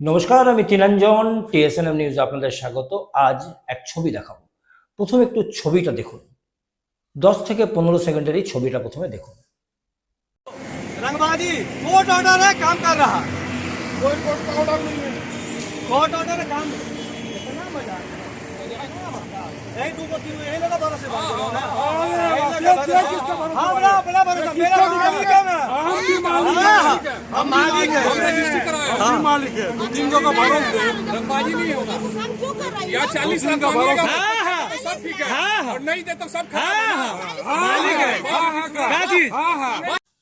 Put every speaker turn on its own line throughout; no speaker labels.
নমস্কার আমি টিনাঞ্জন TSNM news আপনাদের স্বাগত আজ এক ছবি দেখাবো প্রথমে একটু ছবিটা দেখুন দশ থেকে পনেরো সেকেন্ডের এই ছবিটা প্রথমে দেখুন
रंगबाजी कोर्ट ऑर्डर है काम कर रहा
कोई कोर्ट का ऑर्डर नहीं है
कोर्ट ऑर्डर है काम इतना मजा यही दो तीन यही लगा भरोसे बात करो ना यही लगा
क्या- क्या
भरोसे।
किसका भरोसा?
हाँ बड़ा बड़ा भरोसा मेरा
किसका
मालिक है मैं
हम भी मालिक
हाँ,
है
हम मालिक है
हम भी मालिक है दो तीन का भरोसे
रंगबाजी नहीं होगा
हम क्यों कर रहे
या
हैं
चालीस
दूसरे
लाख
का
मांगेगा
भरोसा।
तो
हाँ,
सब ठीक है
हाँ, हाँ।
और नहीं दे तो सब
हाँ,
खराब
हाँ, मालिक है क्या चीज
हाँ हाँ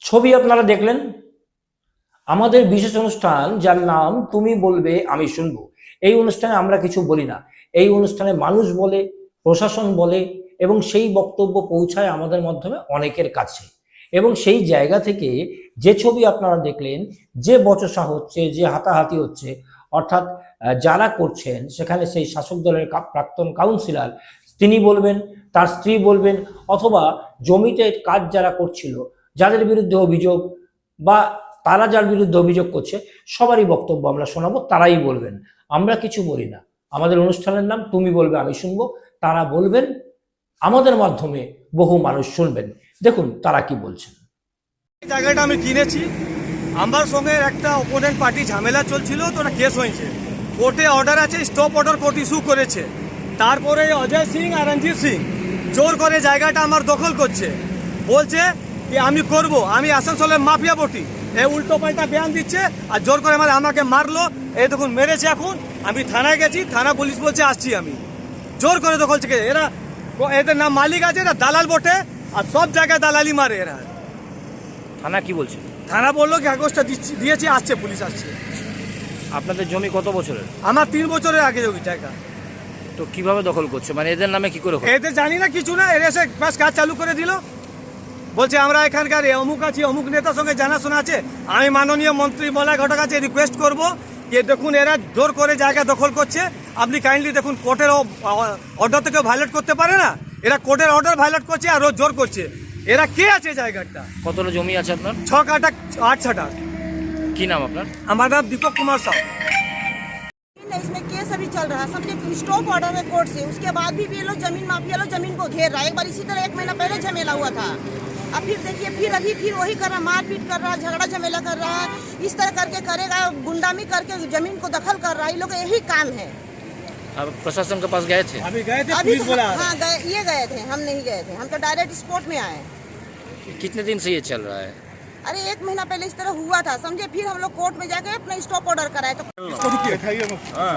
ছবি আপনারা দেখলেন আমাদের বিশেষ অনুষ্ঠান যার নাম তুমি বলবে আমি শুনবো এই অনুষ্ঠানে আমরা কিছু বলি না এই অনুষ্ঠানে মানুষ বলে প্রশাসন বলে এবং সেই বক্তব্য পৌঁছায় আমাদের মাধ্যমে অনেকের কাছে। এবং সেই জায়গা থেকে যে ছবি আপনারা দেখলেন, যে বচসা হচ্ছে, যে হাতাহাতি হচ্ছে, অর্থাৎ যারা করছেন, সেখানে সেই শাসক দলের প্রাক্তন কাউন্সিলর, তিনি বলবেন, তার স্ত্রী বলবেন, অথবা জমিতে কাজ যারা করছিল, যাদের বিরুদ্ধে অভিযোগ বা তারা যার বিরুদ্ধে অভিযোগ করছে, সবারই বক্তব্য আমরা শোনাবো, তারাই বলবেন। আমরা কিছু বলি না। আমাদের অনুষ্ঠানের নাম তুমি বলবে, আমি শুনব, তারা বলবেন আমাদের মাধ্যমে বহু মানুষ শুনবেন। দেখুন তারা কি বলছেন।
জায়গাটা আমি কিনেছি। আমার সঙ্গে একটা অপোনেন্ট পার্টি ঝামেলা চলছিল, তো ওটা কেস হয়েছে। কোর্টে অর্ডার আছে স্টপ অর্ডার কোর্ট ইস্যু করেছে। তারপরে অজয় সিং আর রঞ্জিত সিং জোর করে জায়গাটা আমার দখল করছে। বলছে যে আমি করব, আমি আসানসোলের মাফিয়া বটি এ উল্টো পাল্টা বয়ান দিচ্ছে আর জোর করে আমার আমাকে মারলো। এই দেখুন, মেরেছে এখন। আমি থানায় গেছি, থানা পুলিশ বলছে, আসছি আমি। জোর করে দখল থেকে, এরা এদের নাম মালিক আছে এরা দালাল বটে আর সব জায়গায় দালালি মারে এরা
থানা কি বলছে
থানা বলল কাগজটা দিচ্ছি দিয়েছি আসছে পুলিশ আসছে
আপনাদের জমি কত বছরের
আমার তিন বছরের আগে ওই জায়গা
তো কীভাবে দখল করছে? মানে এদের নামে কি করে
এদের জানি না কিছু না এর এসে ব্যাস কাজ চালু করে দিল। বলছে আমরা এখানকার অমুক আছি অমুক নেতার সঙ্গে জানাশোনা আছে। আমি মাননীয় মন্ত্রী মলয় ঘটক কাছে রিকোয়েস্ট করব। যে দেখুন এরা জোর করে জায়গা দখল করছে। আপনি কাইন্ডলি দেখুন কোর্টের অর্ডার থেকে ভায়োলেট করতে পারে না এরা কোর্টের অর্ডার ভায়োলেট করছে আর ও জোর করছে এরা কে আছে জায়গাটা
কতটা জমি আছে আপনার
ছ কাটা আট ছাটা
কি নাম আপনার
আমার নাম দীপক কুমার সাউ
नहीं, इसमें केस अभी चल रहा है समझे स्टॉप ऑर्डर है कोर्ट से उसके बाद भी ये लोग जमीन माफिया लोग जमीन को घेर रहा है एक बार इसी तरह एक महीना पहले झमेला हुआ था अब फिर देखिए फिर अभी फिर वही कर रहा है मारपीट कर रहा है झगड़ा झमेला कर रहा है इस तरह करके करेगा गुंडामी करके जमीन को दखल कर रहा है ये लोग का यही काम है
अब प्रशासन के पास गए थे
अभी गए थे
अभी
पुलिस बोला
हाँ गए ये गए थे हम नहीं गए थे हम तो डायरेक्ट स्पॉट में आए
कितने दिन से ये चल रहा है
अरे एक महीना पहले इस तरह हुआ था समझे फिर हम लोग कोर्ट में जाके अपना स्टॉप ऑर्डर कराए तो
হ্যাঁ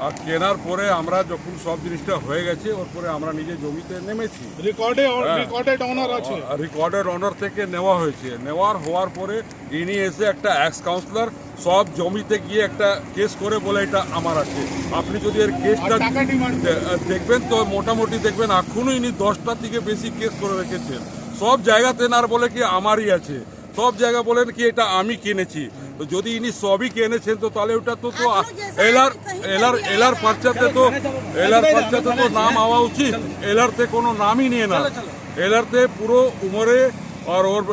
আর কেনার পরে আমরা যখন সব জিনিসটা হয়ে গেছে ওর পরে আমরা নিজে জমিতে নেমেছি
রেকর্ডে
হ্যাঁ।
রেকর্ডেড অনার আছে
রেকর্ডের অনার থেকে নেওয়া হয়েছে নেওয়ার হওয়ার পরে ইনি এসে একটা এক্স কাউন্সিলর সব জমিতে গিয়ে একটা কেস করে বলে এটা আমার আছে। আপনি যদি এর কেসটা দেখবেন তো মোটামুটি দেখবেন এখনও ইনি দশটা থেকে বেশি কেস করে রেখেছেন। সব জায়গাতে না বলে কি আমারই আছে। সব জায়গা বলেন কি এটা আমি কিনেছি। তো যদি ইনি সবই কিনেছেন তো তাহলে ওটা তো তো এলার এলার এলার পার্চাতে তো এলার পার্চাতে তো নাম হওয়া উচিত। এলারতে কোনো নামই নিয়ে না। এলারতে পুরো উমরে আর ওর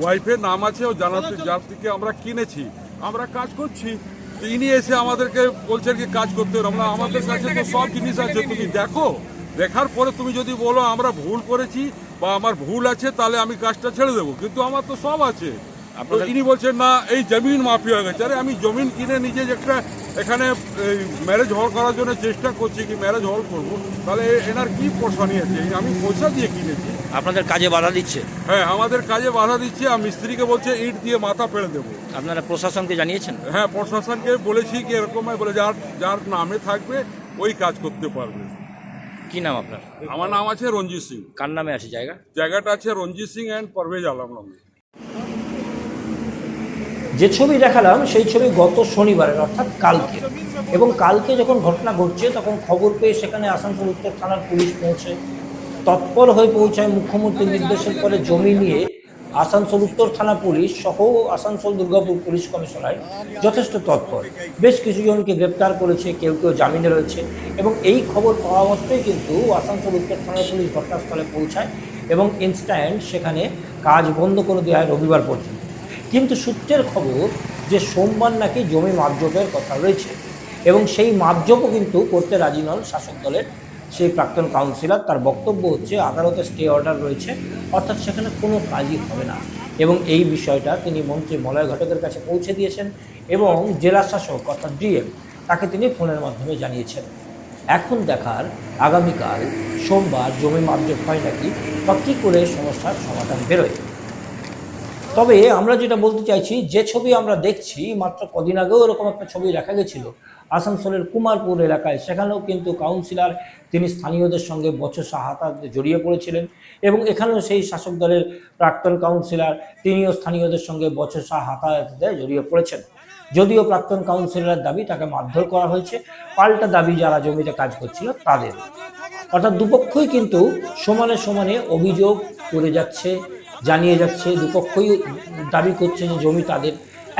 ওয়াইফের নাম আছে ও জানাতে যার থেকে আমরা কিনেছি। আমরা কাজ করছি। তো ইনি এসে আমাদেরকে বলছেন কি কাজ করতে হবে। আমরা আমাদের কাছে তো সব জিনিস আছে। তুমি দেখো দেখার পরে তুমি যদি বলো আমরা ভুল করেছি বা আমার ভুল আছে তাহলে আমি কাজটা ছেড়ে দেবো। কিন্তু আমার তো সব আছে। তো ইনি বলছেন না এই জমিন মাফি হয়ে গেছে। আরে আমি জমিন কিনে নিজে যে একটা এখানে ম্যারেজ হল করার জন্য চেষ্টা করছি কি ম্যারেজ হল করব। তাহলে এনার কি পয়সানি আছে আমি পয়সা দিয়ে কিনেছি।
আপনাদের কাজে বাধা দিচ্ছে?
হ্যাঁ আমাদের কাজে বাধা দিচ্ছে আর মিস্ত্রিকে বলছে ইট দিয়ে মাথা ফেলে দেবো।
আপনারা প্রশাসনকে জানিয়েছেন?
হ্যাঁ প্রশাসনকে বলেছি কি এরকম বলে যার যার নামে থাকবে ওই কাজ করতে পারবে।
কি নাম আপনার?
আমার নাম আছে রঞ্জিত সিং।
কার নামে আছে জায়গা?
জায়গাটা আছে রঞ্জিত সিং অ্যান্ড পারভেজ আলম নামে।
যে ছবি দেখালাম সেই ছবি গত শনিবারের অর্থাৎ কালকে। এবং কালকে যখন ঘটনা ঘটছে তখন খবর পেয়ে সেখানে আসানসোল উত্তর থানার পুলিশ পৌঁছে। তৎপর হয়ে পৌঁছায় মুখ্যমন্ত্রীর নির্দেশের পরে জমি নিয়ে আসানসোল উত্তর থানা পুলিশ সহ আসানসোল দুর্গাপুর পুলিশ কমিশনার যথেষ্ট তৎপর। বেশ কিছু জনকে গ্রেপ্তার করেছে, কেউ কেউ জামিনে রয়েছে এবং এই খবর পাওয়া মাত্রই কিন্তু আসানসোল উত্তর থানার পুলিশ ঘটনাস্থলে পৌঁছায় এবং ইনস্ট্যান্ট সেখানে কাজ বন্ধ করে দেওয়া হয় রবিবার পর্যন্ত। কিন্তু সূত্রের খবর যে সোমবার নাকি জমি মাপজোপের কথা রয়েছে এবং সেই মাপজোপও কিন্তু করতে রাজি নন শাসক দলের সেই প্রাক্তন কাউন্সিলর তার বক্তব্য হচ্ছে, আদালতে স্টে অর্ডার রয়েছে, অর্থাৎ সেখানে কোনো কাজই হবে না। এবং এই বিষয়টা তিনি মন্ত্রী মলয় ঘটকের কাছে পৌঁছে দিয়েছেন এবং জেলা শাসক অর্থাৎ ডিএম তাকে তিনি ফোনের মাধ্যমে জানিয়েছেন। এখন দেখার আগামীকাল সোমবার জমি মাপজোপ হয় নাকি বা কী করে সমস্যার সমাধান বেরোয়? তবে আমরা যেটা বলতে চাইছি, যে ছবি আমরা দেখছি, মাত্র কদিন আগেও এরকম একটা ছবি দেখা গেছিল আসানসোলের কুমারপুর এলাকায়। সেখানেও কিন্তু কাউন্সিলর তিনি স্থানীয়দের সঙ্গে বচসা হাতাতে জড়িয়ে পড়েছিলেন এবং এখানেও সেই শাসক দলের প্রাক্তন কাউন্সিলর তিনিও স্থানীয়দের সঙ্গে বচসা হাতাহাতিতে জড়িয়ে পড়েছেন। যদিও প্রাক্তন কাউন্সিলরের দাবি তাকে মারধর করা হয়েছে, পাল্টা দাবি যারা জমিতে কাজ করছিল তাদের। অর্থাৎ দুপক্ষই কিন্তু সমানে সমানে অভিযোগ করে যাচ্ছে জানিয়ে যাচ্ছে, দুপক্ষই দাবি করছে যে জমি তাদের।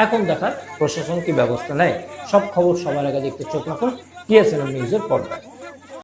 এখন দেখার প্রশাসন কি ব্যবস্থা নেয়? সব খবর সবার আগে দেখতে চোখ রাখুন, টিএসএনএল নিউজের পর্দায়।